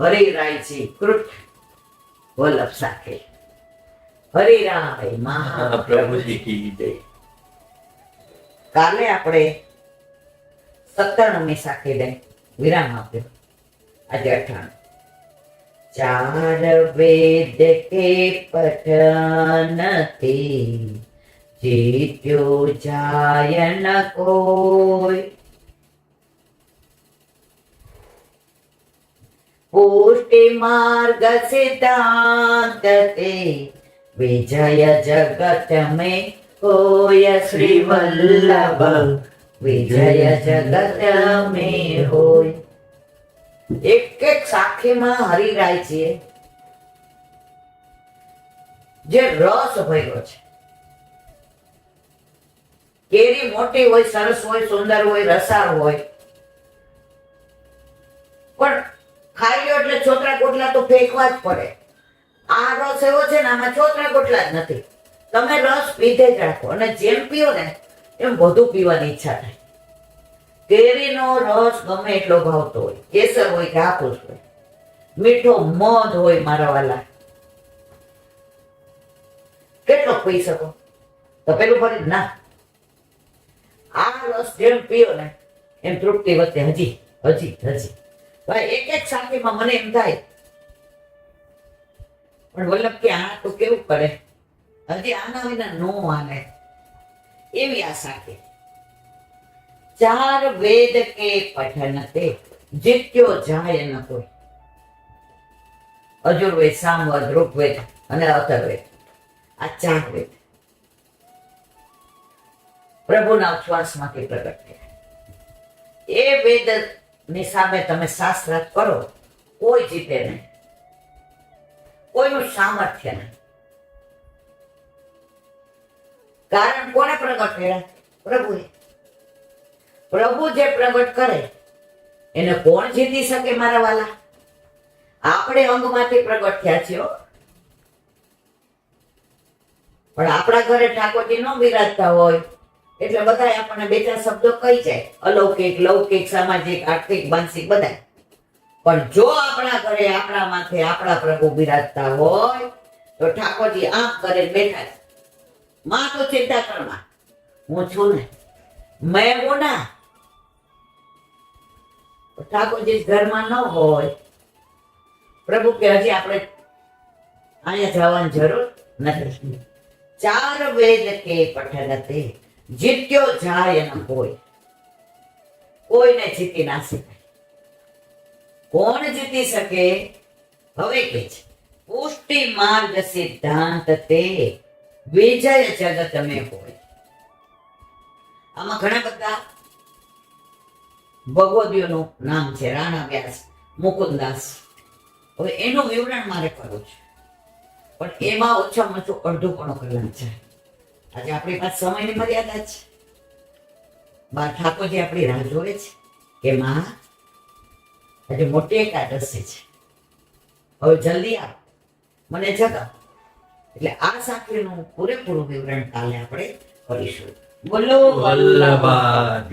હરિરાયજી કૃત વલ્લભ સાથે હરિરાય મહાપ્રભુજી કી જય. કાલે આપણે સત્તરમી સાખી દઈ વિરામ આપ્યો. આજે અઠાણું. ચાર વેદ કે પઠનથી જીત્યો જાય ન કોઈ. વિજય જગત મેં હોય શ્રી વલ્લભ વિજય જગત મે હોય એક એક સાખીમાં હરિરાય છે જે રસ ભર્યો છે. કેરી મોટી હોય, સરસ હોય, સુંદર હોય, રસાળ હોય. પણ ખાઈ લો એટલે છોતરા કોટલા તો ફેંકવા જ પડે. આ રસ એવો છે ને, આમાં છોતરા કોટલા જ નથી. તમે રસ પીધે જ રાખો. અને જેમ પીઓ ને, એમ વધુ પીવાની ઈચ્છા થાય. કેરીનો રસ ગમે એટલો ભાવતો હોય. કેસર હોય કે હાફૂસ હોય. મીઠો મધ હોય મારા વાલા. કેટલો પી શકો? તો પેલું ફરી ના. આ રસ જેમ પીઓ ને, એમ તૃપ્તિ વધે. હજી હજી હજી. ભાઈ એક એક સાખીમાં મને એમ થાય. પણ વલ્લભ કે આ તો કેવું કરે? હજી આના વિના નો હાલે એવી આ સાખી. ચાર વેદ કે પઠન તે જીત્યો જાય ન કોઈ. અજુર્વેદ, સામવેદ, ઋગ્વેદ અને અથર્વેદ આ ચાર વેદ. પ્રભુના ઉચ્છ્વાસમાંથી પ્રગટ થયા. એ વેદ ની સામે તમે શાસ્ત્રાર્થ કરો. કોઈ જીતે નહીં. કોઈનું સામર્થ્ય નહીં. કારણ કોને પ્રગટ કર્યા? પ્રભુએ. પ્રભુ જે પ્રગટ કરે, એને કોણ જીતી શકે મારા વાલા? આપણે અંગમાંથી પ્રગટ થયા છીએ પણ આપણા ઘરે ઠાકોરજી ન બિરાજતા હોય. એટલે બધા આપણને બે ચાર શબ્દો કહી જાય. અલૌકિક, લૌકિક, સામાજિક, આર્થિક, માનસિક બધા પણ જો આપણા ઘરે આપણા માથે આપણા પ્રભુ બિરાજતા હોય, તો ઠાકોરજી આમ કરે બેઠા. માં તો ચિંતા કરવા હું છું ને. મેં હું ના. ઠાકોરજી ઘરમાં ન હોય. પ્રભુ કે હજી આપણે અહીંયા જવાની જરૂર નથી. ચાર વેદ કે પઠન તે. જીત્યો જાય એના હોય, કોઈને જીતી ના શકાય. કોણ જીતી શકે? હવે કે છે, પુષ્ટિ માર્ગ સિદ્ધાંત તે વિજય જગત મેં હોય. આમાં ઘણા બધા ભગવદીઓનું નામ છે રાણા વ્યાસ મુકુદાસ. હવે એનું વિવરણ મારે કરવું છે. પણ એમાં ઓછામાં ઓછું અડધું પણ કલાક છે. આજે આપણી પાસે સમયની મર્યાદા છે બા ઠાકોરજી આપણી રાહ જોવે છે કે માં આજે મોટી એકાદશી છે. હવે જલ્દી આવ. મને જગા. એટલે આ સાખીનું પૂરેપૂરું વિવરણ કાલે આપણે કરીશું. બોલો, વલ્લભા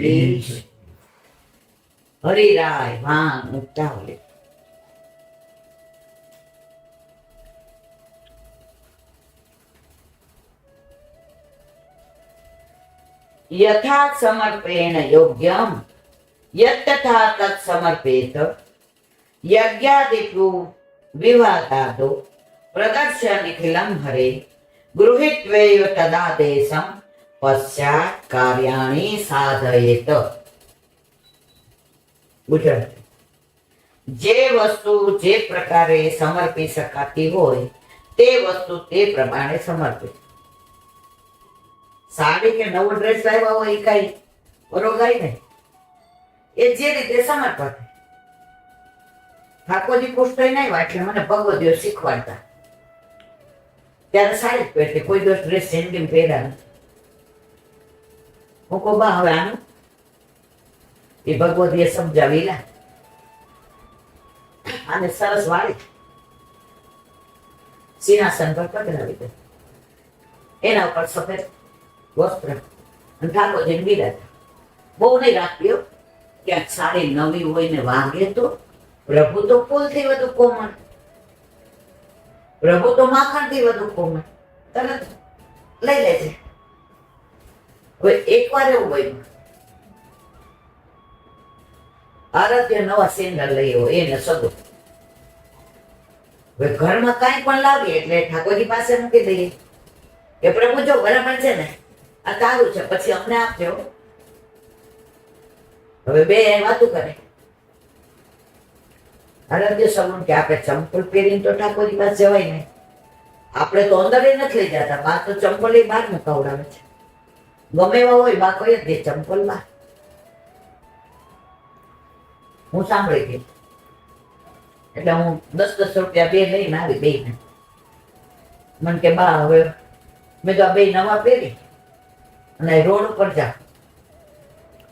હરિરાય વાં ઉતાવળે યથા સમર્પેણ યોગ્યમ યત્તથા તત્ સમર્પેત યજ્ઞાદિકુ વિવાદાદો પ્રદર્શ્ય નિખિલમ હરે ગૃહિત્વેવ તદા દેશમ પશ્ચાત કાર્યાણી સાધયેત ગુજરાતી જે વસ્તુ જે પ્રકારે સમર્પી શકાતી હોય તે વસ્તુ તે પ્રમાણે સમર્પિત સાડી કે નવો ડ્રેસ લાવ્યા હોય એ કઈ બરોબર ને? એ જે રીતે સમર્પણ ઠાકોરજી પુષ્ટ નહીં આવ્યા મને ભગવદેવ શીખવાડતા. ત્યારે સાડી પહેરતી કોઈ દિવસ ડ્રેસ સેન્ડિંગ પહેર્યા હું કહું, બા, હવે આનું? એ ભગવતીએ સમજાવી, લા અને સરસ વાળી સિંહાસન પર પધરાવી દે. એના ઉપર સફેદ વસ્ત્ર. અને ઠાકોરજી બિરાજ બહુ નહીં રાખતી ક્યાંક સાડી નવી હોય ને વાગે તો પ્રભુ તો ફૂલથી વધુ કોમળ. પ્રભુ તો માખણથી વધુ કોમળ. તરત લઈ લેજે હવે એકવાર એવું બન્યું આરાધ્ય નવા સિંગર લઈ હોય, એને સગો. હવે ઘરમાં કાંઈ પણ લાવીએ એટલે ઠાકોરજી પાસે મૂકી દઈએ. કે પ્રભુ જો બરાબર છે ને આ તારું છે, પછી અમને આપજો. હવે બે વાતું કરે. આરાધ્ય સમૂહ કે આપણે ચંપલ પહેરીને તો ઠાકોરી પાસે જવાય નહીં આપણે તો અંદર નથી લઈ જતા, બા તો ચંપલ બહાર મુકાવડાવે છે. ગમે એવા હોય, બા કોઈ જ દે ચંપલ બહાર. હું સાંભળી ગઈ. એટલે હું દસ દસ રૂપિયા બે લઈને આવી બે ને મને કે, બા, હવે મેં તો આ બે નવા પહેરી. અને રોડ ઉપર જા.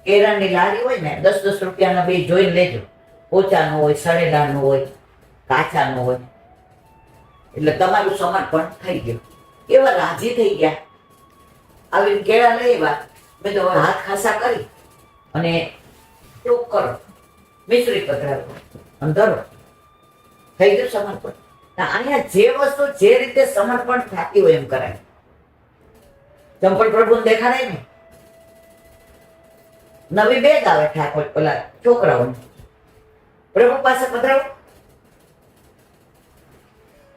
કેરાની લારી હોય ને, દસ દસ રૂપિયાના બે જોઈને લેજો. પોચાનું હોય સડેલાનું હોય, કાચાનું હોય. એટલે તમારું સમર્પણ થઈ ગયું. એવા રાજી થઈ ગયા. આવી કેળા લઈ આવ્યા. મેં તો હાથ ખાસા કરી. અને ટોક કરો. મિશ્રી પધરાવો. અને ધરો. થઈ ગયું સમર્પણ. અહીંયા જે વસ્તુ જે રીતે સમર્પણ થતી હોય એમ કરાય. ચંપલ પ્રભુને દેખાડાય ને. નવી બેગ આવે ઠાકોર પેલા છોકરાઓને. પ્રભુ પાસે પધરાવો.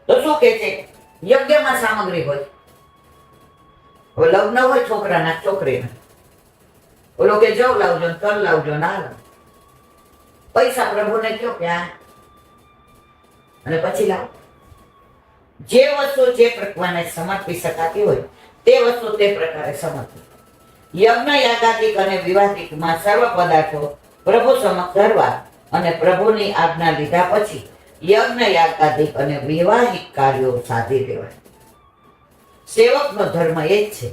તો શું કે છે? યજ્ઞમાં સામગ્રી હોય. હવે લગ્ન હોય છોકરાના, છોકરીના. ઓલો કે જવ લાવજો ને તલ લાવજો ના લાવ પૈસા પ્રભુને કયો કે આ? અને પછી લાવ. જે વસ્તુ જે પ્રકવાને સમર્પી શકાતી હોય તે વસ્તુ તે પ્રકારે સમજવી. યજ્ઞ, યાગાદિક અને વિવાદિકમાં સર્વ પદાર્થો પ્રભુ સમક્ષ ધરવા અને પ્રભુની આજ્ઞા લીધા પછી યજ્ઞ, યાગાદિક અને વૈવાહિક કાર્યો સાધી દેવાય સેવકનો ધર્મ એ જ છે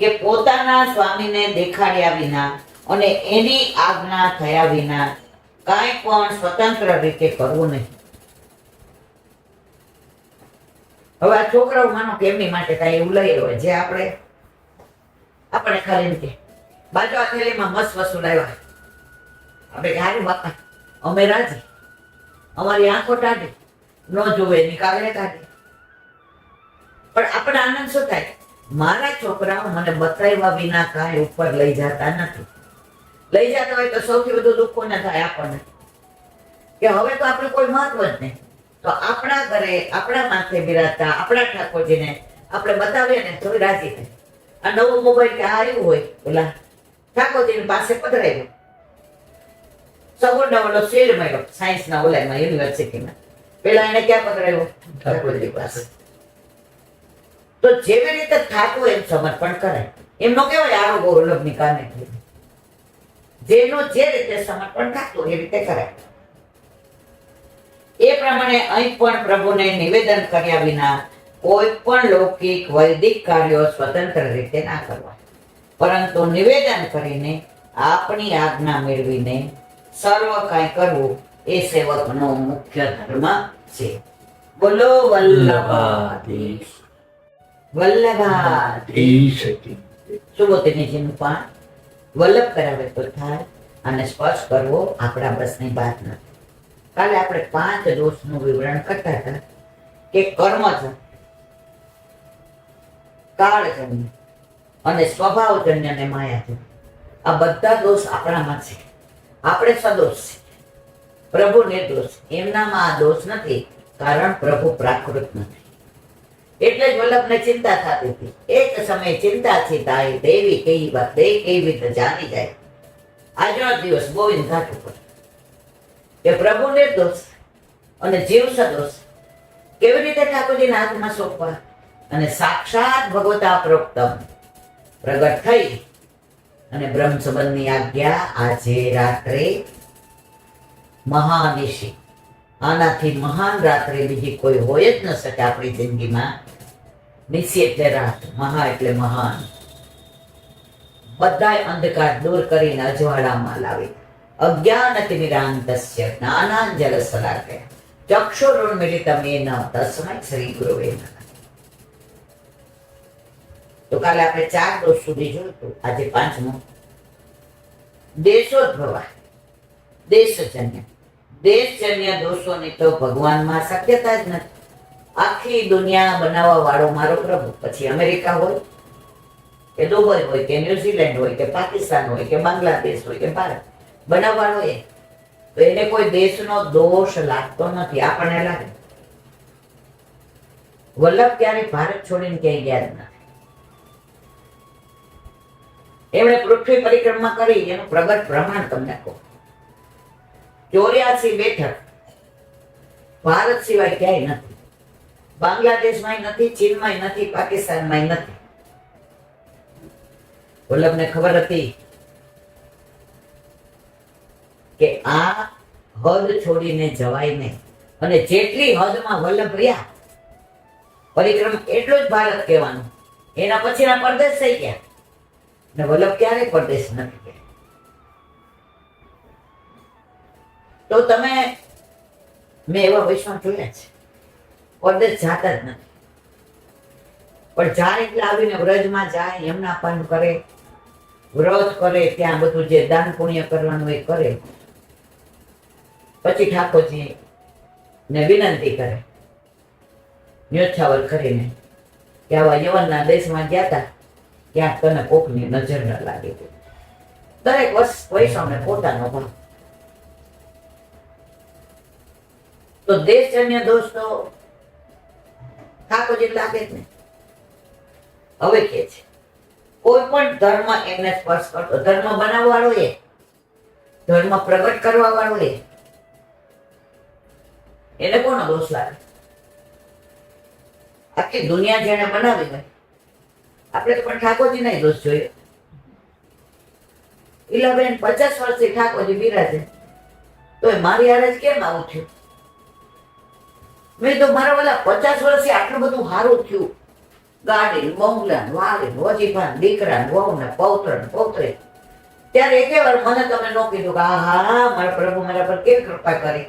કે પોતાના સ્વામીને દેખાડ્યા વિના અને એની આજ્ઞા થયા વિના કાંઈ પણ સ્વતંત્ર રીતે કરવું નહીં. હવે આ છોકરાઓ માનો કે એમની માટે કાંઈ એવું લઈ હોય જે આપણે આપણે ખાલી કે, બાજુ આ થેલીમાં મસ્ત વસ્તુ લાવ્યા આપણે હારું, બાપા, અમે રાજી. અમારી આંખો ટાઢી ન જોવે એની કાગળે કાઢી પણ આપણે આનંદ શું થાય? મારા છોકરાઓ મને બતાવ્યા વિના કાંઈ ઉપર લઈ જતા નથી. લઈ જતા હોય તો સૌથી વધુ દુઃખ કોને થાય આપણને. કે હવે તો આપણે કોઈ મહત્વ જ નહીં. તો આપણા ઘરે આપણા માથે બિરાજતા, આપણા ઠાકોરજીને આપણે બતાવીએ ને તો રાજી થાય. આ નવો મોબાઈલ કે આવ્યું હોય ઓલા ઠાકોરજીની પાસે પધરાવ્યો સગુણનો ઓલો શેર મળ્યો સાયન્સના ઓલામાં, યુનિવર્સિટીમાં. પેલા એને ક્યાં પધરાયો? ઠાકોરજી પાસે. તો જેવી રીતે થાતું એમ સમર્પણ કરાય એમનો કહેવાય આરો વલ્લભની કાને જેનો જે રીતે સમર્પણ થતું એ રીતે કરાય. એ પ્રમાણે અહીં પણ પ્રભુને નિવેદન કર્યા વિના કોઈ પણ લૌકિક વૈદિક કાર્યો સ્વતંત્ર રીતે ના કરવા પરંતુ નિવેદન કરીને આપણી આજ્ઞા મેળવીને સર્વ કાંઈ કરવું એ સેવકનો મુખ્ય ધર્મ છે. બોલો વલ્લભાધીશ. વલ્લભા ધીશ કી પાન વલ્લભ કરાવે તો થાય અને સ્પર્શ કરવો આપણા બસની વાત નથી કાલે આપણે પાંચ દોષનું વિવરણ કરતા હતા કે કર્મજન્ય કાળજન્ય અને સ્વભાવજન્ય અને માયાજન્ય. આ બધા દોષ આપણામાં છે. આપણે સદોષ છે. પ્રભુ નિર્દોષ એમનામાં આ દોષ નથી, કારણ પ્રભુ પ્રાકૃત નથી. એટલે જ વલ્લભને ચિંતા થતી હતી. એક સમયે ચિંતા થાય દેવી કેવી વાત દે કેવી રીતે જાણી જાય. આજનો દિવસ ગોવિંદ ઘાટ ઉપર. કે પ્રભુ નિર્દોષ અને જીવ સદોષ કેવી રીતે ઠાકોરજીના હાથમાં સોંપવા? અને સાક્ષાત ભગવતા પ્રોક્તમ પ્રગટ થઈ. અને બ્રહ્મ સંબંધની આજ્ઞા આજે રાત્રે મહાનિશી. આનાથી મહાન રાત્રે બીજી કોઈ હોય જ ન શકે આપણી જિંદગીમાં. નિશી એટલે રાત, મહા એટલે મહાન. બધાય અંધકાર દૂર કરીને અજવાળામાં લાવી. અજ્ઞાન નિરાંતસ્ય જ્ઞાનાંજલ સલાકે ચક્ષુરુન્મિલિતમ એન તસ્મૈ શ્રી ગુરુવે તો કાલે આપણે ચાર દોષ સુધી જોયું આજે પાંચમો દેશોદ્ભવા દેશજન્ય દેશજન્ય દોષોની તો ભગવાનમાં શક્યતા જ નથી આખી દુનિયા બનાવવા વાળો મારો પ્રભુ પછી અમેરિકા હોય કે દુબઈ હોય કે ન્યુઝીલેન્ડ હોય કે પાકિસ્તાન હોય કે બાંગ્લાદેશ હોય કે ભારત બનાવવાનો એ. તો એને કોઈ દેશનો દોષ લાગતો નથી, આપણને લાગે. વલ્લભ ક્યારે ભારત છોડીને ક્યાંય ગયા નથી. એમણે પૃથ્વી પરિક્રમા કરી, એનું પ્રગટ પ્રમાણ તમને કહો. ચોર્યાસી બેઠક ભારત સિવાય ક્યાંય નથી. બાંગ્લાદેશમાંય નથી, ચીનમાંય નથી, પાકિસ્તાનમાંય નથી. વલ્લભને ખબર હતી કે આ હદ છોડીને જવાય નહીં. અને જેટલી હદમાં વલ્લભ રહ્યા, પરિક્રમ એટલું જ ભારત કહેવાનું. એના પછીના પરદેશ થઈ ગયા. ને વલ્લભ ક્યારે પરદેશ નથી તો તમે, મેં એવા વૈષ્ણવ જોયા છે. પરદેશ જાતા જ નથી. પણ જાય એટલે આવીને વ્રજમાં જાય એમના પાન કરે, વ્રત કરે, ત્યાં બધું જે દાન પુણ્ય કરવાનું એ કરે. પછી ઠાકોરજી ને વિનંતી કરે. ન્યોછાવર કરીને કે આવા યવનના દેશમાં ગયા હતા ત્યાં તને કોકની નજર ન લાગે. દરેક વર્ષ વૈષ્ણવને પોતાનો ભાવ તો દેશજન્ય દોસ્તો, ઠાકોરજી લાગે જ ને. હવે કે છે, કોઈ પણ ધર્મ એમને સ્પર્શ કરતો, ધર્મ બનાવવા વાળો એ, ધર્મ પ્રગટ કરવા વાળો એ એને કોનો દોષ લાગે. આખી દુનિયા જેને બનાવી હોય આપણે તો પણ ઠાકોરજીના દોષ જોઈએ. ઇલાબેન પચાસ વર્ષથી ઠાકોરજી બિરાજે તો એ મારી હારે કેમ આવું થયું? મેં તો મારા વાલા પચાસ વર્ષથી આટલું બધું સારું થયું. ગાડી બંગલા વાલી વજીફાન દીકરા વહુ ને પૌત્ર ને પૌત્રી ત્યારે એકે વાર મને તમે નો કીધું કે આ હા, મારા પ્રભુ, મારા પર કેવી કૃપા કરી.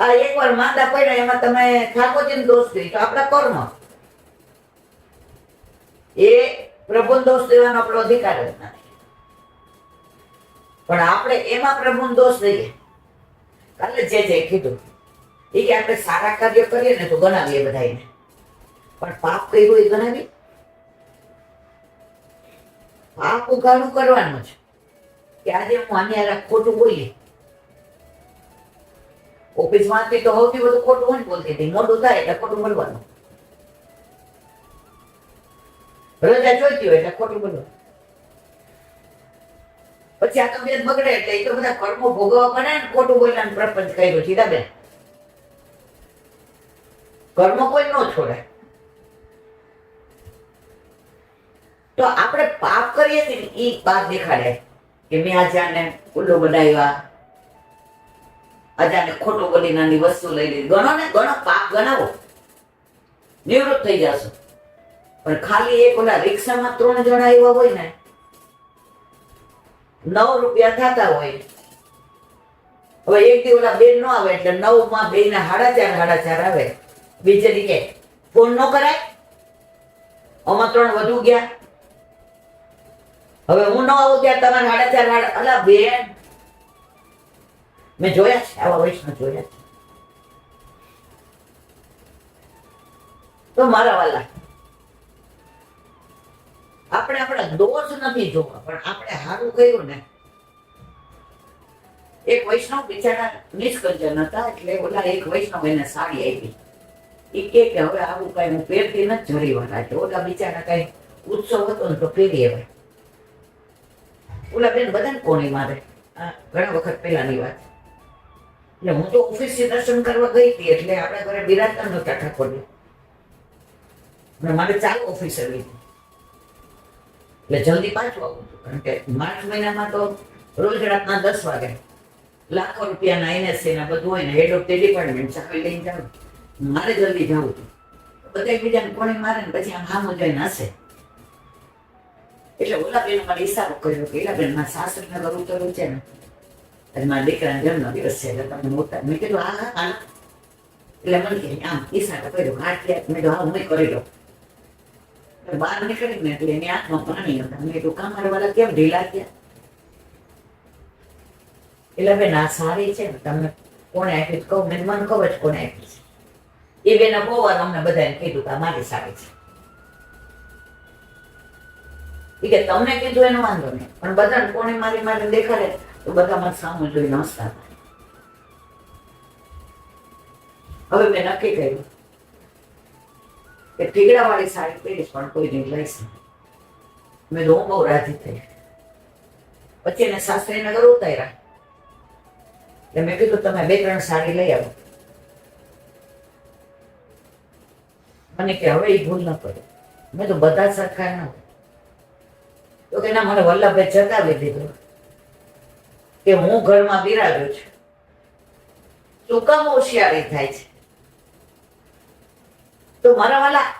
આ એકવાર માંદા પડ્યા, એમાં તમે ઠાકોરજીને દોષ દઈ તો આપણા કર્મ. એ પ્રભુને દોષ દેવાનો આપણો અધિકાર જ નથી. પણ આપણે એમાં પ્રભુને દોષ દઈએ. કાલે જે જે કીધું, એ કે આપણે સારા કાર્ય કરીએ ને તો ગણાવીએ બધાને પણ પાપ કર્યું એ ગણાવી પાપ ઉઘાડું કરવાનું છે કે આજે હું આની ખોટું બોલી ઓફિસમાંથી તો સૌથી બધું ખોટું જ બોલતી હતી. મોટું થાય એટલે ખોટું બોલવાનું. રજા જોઈતી હોય એટલે ખોટું બોલવાનું. પછી આ તબિયત બગડે એટલે એ તો બધા કર્મો ભોગવવા પડે ને ખોટું બોલવાનું પ્રપંચ કર્યું, સીધા બેન. કર્મ કોઈ ન છોડે. તો આપણે પાપ કરીએ છીએ એ પાપ દેખાડે કે મેં આ આને ઉલ્લુ બનાવ્યા આજે આને ખોટું બોલી નાની વસ્તુ લઈ લીધી. ગણો ને, ગણો, પાપ ગણાવો. નિવૃત્ત થઈ જશો. પણ ખાલી એક ઓલા રિક્ષામાં ત્રણ જણા એવા હોય ને, નવ રૂપિયા થતા હોય. હવે એક દી ઓલા બેન નો આવે એટલે નવમાં બે ના સાડા ચાર સાડા ચાર આવે. બીજે દી કે, ફોન નો કરાય? આમાં ત્રણ વધુ ગયા. હવે હું ન આવું ત્યાં તમારે સાડા ચાર સાડા અલા બેન મેં જોયા છે, આવા વૈષ્ણવ જોયા છે. તો મારા વાલા, આપણે આપણા દોષ નથી જોવા, પણ આપણે સારું કહ્યું ને. એક વૈષ્ણવ બિચારા નિષ્કંજન હતા, એટલે ઓલા એક વૈષ્ણવ એને સાડી આપી. એ કે કે હવે આવું કઈ હું પહેરતી નથી જરી વાળા છે ઓલા બિચારા કઈ ઉત્સવ હતો ને તો પહેરી હવે ઓલા બેન બધાને કોની મારે ઘણા વખત પહેલાની વાત. એટલે હું તો ઓફિસથી દર્શન કરવા ગઈ હતી એટલે આપણા ઘરે બિરાજતા નહોતા ઠાકોરજી અને મારે ચાલુ ઓફિસ આવી એટલે જલ્દી પાછું આવું હતું કારણ કે માર્ચ મહિનામાં તો રોજ રાતના દસ વાગે લાખો રૂપિયાના એનએસસી ના બધું હોય ને હેડ ઓફ ધ ડિપાર્ટમેન્ટ ચાવી લઈને જાઉં. મારે જલ્દી જવું હતું બધા એકબીજાને કોણે મારે ને પછી આમ હા મજા નાશે એટલે ઓલા બેન મારે ઈશારો કર્યો કે એલા બેન મારા સાસરીને ઘર ઉતરવું છે ને આજે મારા દીકરાનો જન્મ દિવસ છે એટલે તમને મોટા મેં કીધું હા હા હા એટલે મને કે આમ ઈશારો કર્યો હાથ લે મેં કીધું હા હું કરી એટલે બહાર નીકળીને એટલે એની આંખમાં પાણી હતા મેં કીધું કામ વાળા કેમ ઢીલા થયા એટલે બેન આ સારી છે ને તમને કોણે આપી કહું મેં મને ખબર જ કોને આપી છે એ બેને બહુ વાર અમને બધાને કીધું કે મારી સારી છે ઈ કે તમને કીધું એનો વાંધો નહીં પણ બધાને કોને મારી મારી દેખાડે તો બધા મને સામું જોઈને હસતા હવે મેં નક્કી કર્યું કે ટીગડાવાળી સાડી પહેરીશ પણ કોઈ નહીં. લઈશ મેં તો હું બહુ રાજી થઈ. પછી એને સાસરીને ઘર ઉતાર્યા. એટલે મેં કીધું, તમે બે ત્રણ સાડી લઈ આવો. મને કે, હવે એ ભૂલ ન કરો. મેં તો બધા સરખા ન તો કે, ના, મને વલ્લભભાઈ ચગાવી દીધું. કે હું ઘરમાં બિરાજો છું. શું કામ હોશિયારી થાય છે. તો મારા વાલા,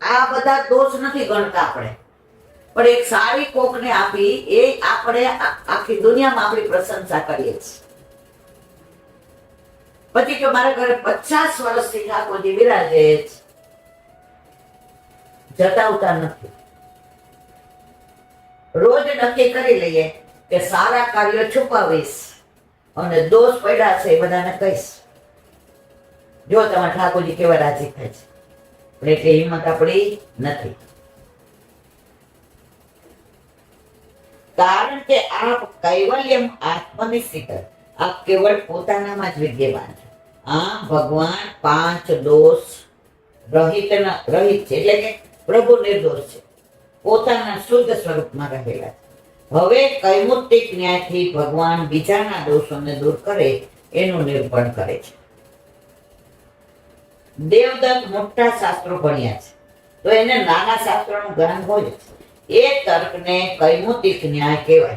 આ બધા દોષ નથી ગણતા આપણે. પણ એક સારી કોકને આપી એ આપણે આખી દુનિયામાં આપણી પ્રશંસા કરીએ છીએ. પછી કે મારા ઘરે પચાસ વર્ષથી ઠાકોરજી બિરાજે જતાવતા નથી. રોજ નક્કી કરી લઈએ કે સારા કાર્યો છુપાવીશ અને દોષ પડ્યા છે એ બધાને કહીશ. જો તમે ઠાકોરજી કેવા રાજી થાય છે. પણ એટલે હિંમત આપણી નથી. કારણ કે આપ કૈવલ્યમ આત્મનિશ્ચિત આપ કેવળ પોતાનામાં જ વિદ્યમાન છે. આમ ભગવાન પાંચ દોષ રહિત રહિત છે. એટલે કે પ્રભુ નિર્દોષ છે. પોતાના શુદ્ધ સ્વરૂપમાં રહેલા છે. હવે કૈમુતિક ન્યાયથી ભગવાન બીજાના દોષોને દૂર કરે એનું નિરૂપણ કરે છે. દેવદત્ત મોટા શાસ્ત્રો ભણ્યા છે. તો એને નાના શાસ્ત્રોનું જ્ઞાન હોય છે એ તર્કને કૈમુતિક ન્યાય કહેવાય?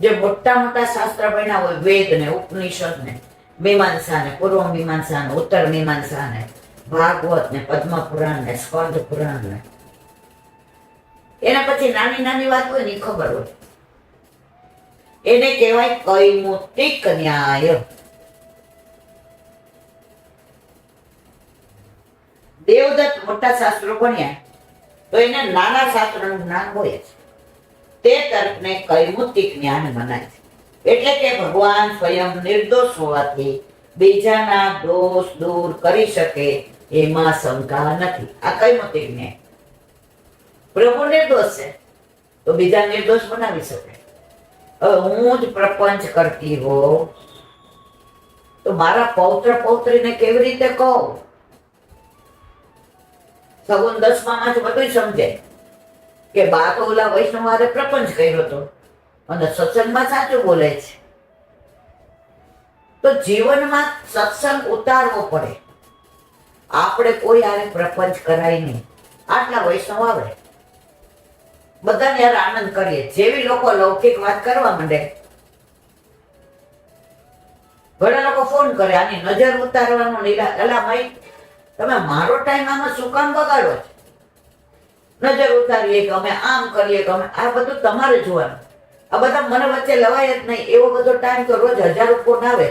જે મોટા મોટા શાસ્ત્ર ભણ્યા હોય, વેદ ને ઉપનિષદ ને, મીમાંસા ને, પૂર્વ મીમાંસા ને, ઉત્તર મીમાંસા ને, ભાગવત ને પદ્મ પુરાણ ને સ્કંદ પુરાણ ને એના પછી નાની નાની વાત હોય ને ખબર હોય. એને કહેવાય કૈમુતિક ન્યાય. દેવદત્ત મોટા શાસ્ત્રો ભણ્યા. તો એને નાના શાસ્ત્રનું જ્ઞાન હોય છે તે તર્કને કૈમુતિક જ્ઞાન મનાય છે. એટલે કે ભગવાન સ્વયં નિર્દોષ હોવાથી બીજાના દોષ દૂર કરી શકે એમાં શંકા નથી. આ કૈમુતિક ન્યાય. પ્રભુ નિર્દોષ છે. તો બીજા નિર્દોષ બનાવી શકે. હવે હું જ પ્રપંચ કરતી હોઉં. તો મારા પૌત્ર પૌત્રીને કેવી રીતે કહું? સગુન દસમામાં જ બધું સમજે કે બા તો ઓલા વૈષ્ણવારે પ્રપંચ કર્યો હતો અને સત્સંગમાં સાચું બોલે છે. તો જીવનમાં સત્સંગ ઉતારવો પડે. આપણે કોઈ આને પ્રપંચ કરાય નહીં. આટલા વૈષ્ણવ આવે. બધાને યાર આનંદ કરીએ. જેવી લોકો લૌકિક વાત કરવા માંડે, ઘણા લોકો ફોન કરે, આની નજર ઉતારવાનો અલા ભાઈ, તમે મારો ટાઈમ આમાં શું કામ બગાડો છો? નજર ઉતારીએ કે અમે આમ કરીએ કે અમે આ બધું તમારે જોવાનું. આ બધા મને વચ્ચે લવાય જ નહીં. એવો બધો ટાઈમ તો રોજ હજારો ફોન આવે.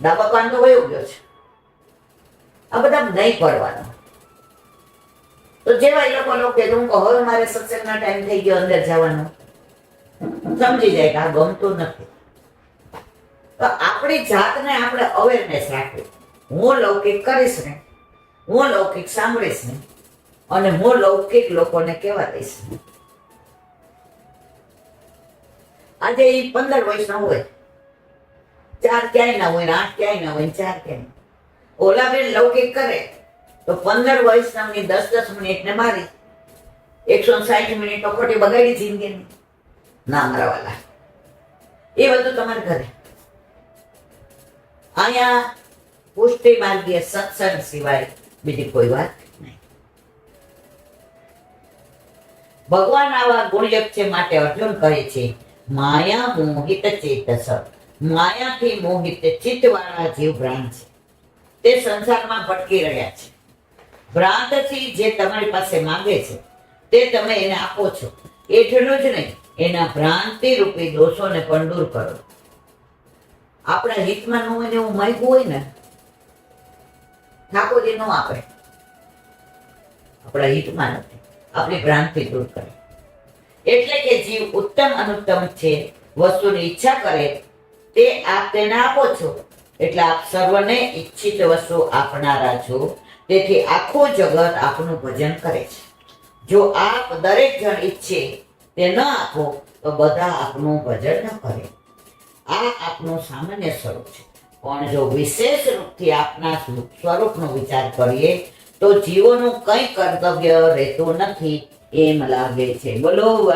ડાબા કાન તો વયો ગયો છે. આ બધા નહીં પડવાનું. તો જેવા એ લોકો લોકો કે હું હવે મારે સત્સંગના ટાઈમ થઈ ગયો, અંદર જવાનો. સમજી જાય કે આ ગમતું નથી. તો આપણી જાતને આપણે અવેરનેસ રાખવી. હું લૌકિક કરીશ ને, હું લૌકિક સાંભળીશ ને, અને હું લૌકિક લોકોને કેવા દઈશ. આજે એ પંદર વર્ષના હોય. ચાર ક્યાંય ના હોય આઠ ક્યાંય ના હોય ચાર ક્યાંય. ઓલા બેન લૌકિક કરે. તો પંદર વૈષ્ણવની દસ દસ મિનિટને મારી. એકસો સાઠ મિનિટ તો ખોટી બગાડી જિંદગીની. ના મારા એ બધું તમારે ઘરે. અહીંયા પુષ્ટિ માર્ગીય સત્સંગ સિવાય બીજી કોઈ વાત નહીં. ભગવાન આવા ગુણયુક્ત છે માટે અર્જુન કહે છે, માયા મોહિત ચેતસ. માયાથી મોહિત ચિત્તવાળા જીવ પ્રાણ છે. તે સંસારમાં ભટકી રહ્યા છે. ભ્રાંતથી જે તમારી પાસે માંગે છે, તે તમે એને આપો છો. એટલું જ નહીં, એના ભ્રાંતિ રૂપી દોષોને પણ દૂર કરો. આપણા હિતમાં ન હોય એવું માંગ્યું હોય ને, ઠાકોરજી નો આપે આપણા હિતમાં નથી, આપણી ભ્રાંતિ દૂર કરે. એટલે કે જીવ ઉત્તમ અનુત્તમ છે, વસ્તુની ઈચ્છા કરે, તે આપ તેને આપો છો. એટલે આપ સર્વને ઈચ્છિત વસ્તુ આપનારા છો. તેથી આખું જગત આપનું ભજન કરે છે. જો આપ દરેક જણ ઈચ્છે તે ન આપો તો બધા આપનું ભજન ન કરે. આ આપનું સામાન્ય સ્વરૂપ છે. પણ જો વિશેષ રૂપથી આપના સ્વરૂપનો વિચાર કરીએ તો જીવોનું કંઈ કર્તવ્ય રહેતું નથી એમ લાગે છે. બોલો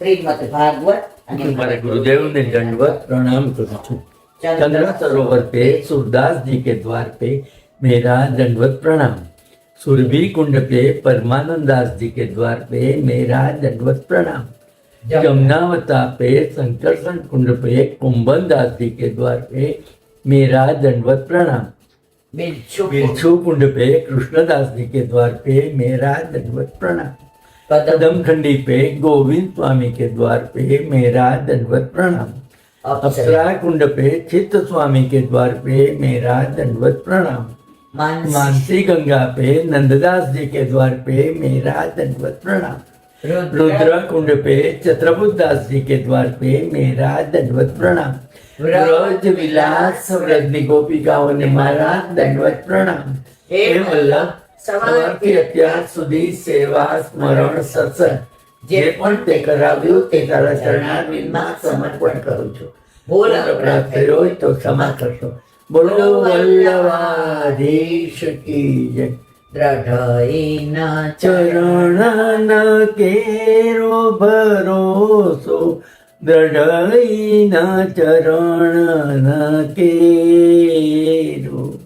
શ્રીમદ ભાગવત અને ગુરુદેવને દંડવત પ્રણામ કરું છું. चंद्र सरोवर पे सूरदास जी के द्वार पे मेरा दंडवत प्रणाम सुरभि कुंड पे परमानंद दास जी के द्वार पे मेरा दंडवत प्रणाम जमुनावता पे शंकरसन कुंड पे कुंभन दास जी के द्वार पे मेरा दंडवत प्रणाम बिरछू कुंड पे कृष्णदास जी के द्वार पे मेरा दंडवत प्रणाम कदमखंडी पे गोविंद स्वामी के द्वार पे मेरा दंडवत प्रणाम अप्सरा कुंड पे चित्त स्वामी के द्वार पे मेरा दंडवत प्रणाम માનસી मानसी गंगा पे नंददास जी के द्वार पे मेरा दंडवत प्रणाम રુદ્ર रुद्र कुंड पे छत्रबुद्ध दास जी के द्वार पे मेरा दंडवत प्रणाम व्रज विलास व्रजनी गोपिकाओं ने मारा दंडवत प्रणाम હે હે વલ્લભ સવારથી સવારથી અત્યાર સુધી સેવા સ્મરણ સત્સંગ જે પણ તે કરાવ્યું તે તારા ચરણારવિંદમાં સમર્પણ કરું છું. બોલ અપરાધ થયો હોય તો ક્ષમા કરશો. બોલો વલ્લવાધીશ કી જય. દ્રઢઈના ચરણ કેરો ભરોસો. દ્રઢઈના ચરણ કેરો.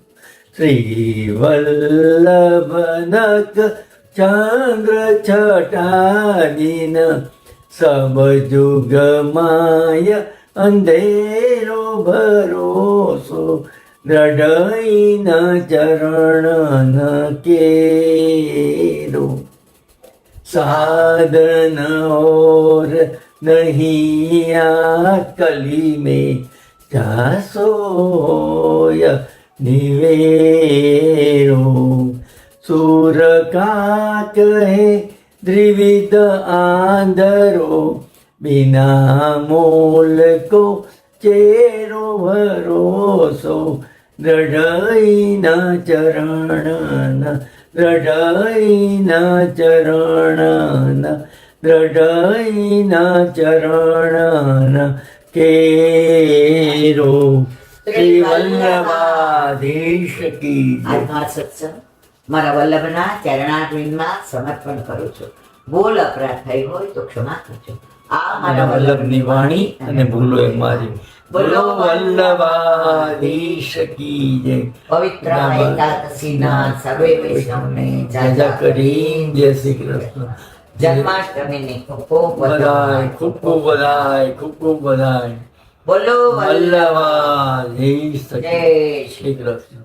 શ્રી વલ્લભનક ચંદ્ર છટાડીન સબ જુગ માય અંધેરો ભરોસો, દ્રઢઈન ચરણ કેરો. સાધન ઓર નહીં કલી મે જાસોય નિવેરો. સૂરકા કહે દ્વિવિધ આંધરો બિના મોલ કો ચેરો ભરોસો દ્રઢઈના ચરણના દ્રઢઈના ચરણના દ્રઢઈના ચરણના કેરો શ્રી વલ્લભાધીશ કી આત્મા સત્સંગ. મારા વલ્લભના ચરણારવિંદમાં સમર્પણ કરું છું. બોલ અપરાધ થઈ હોય તો ક્ષમા કરજો. આ મારા મારા વલ્લભની વાણી અને ભૂલો એ મારી. બોલો વલ્લભાધીશ કી જય. પવિત્ર એકાદશીના સર્વે વૈષ્ણવને જાજા જાજા કરી જય શ્રી કૃષ્ણ. જન્માષ્ટમીની ખૂબ ખૂબ બધાય ખૂબ ખૂબ બધાય ખૂબ ખૂબ બધાય. બોલો વલ્લભ. વલ્લભાધીશ જય શ્રી કૃષ્ણ.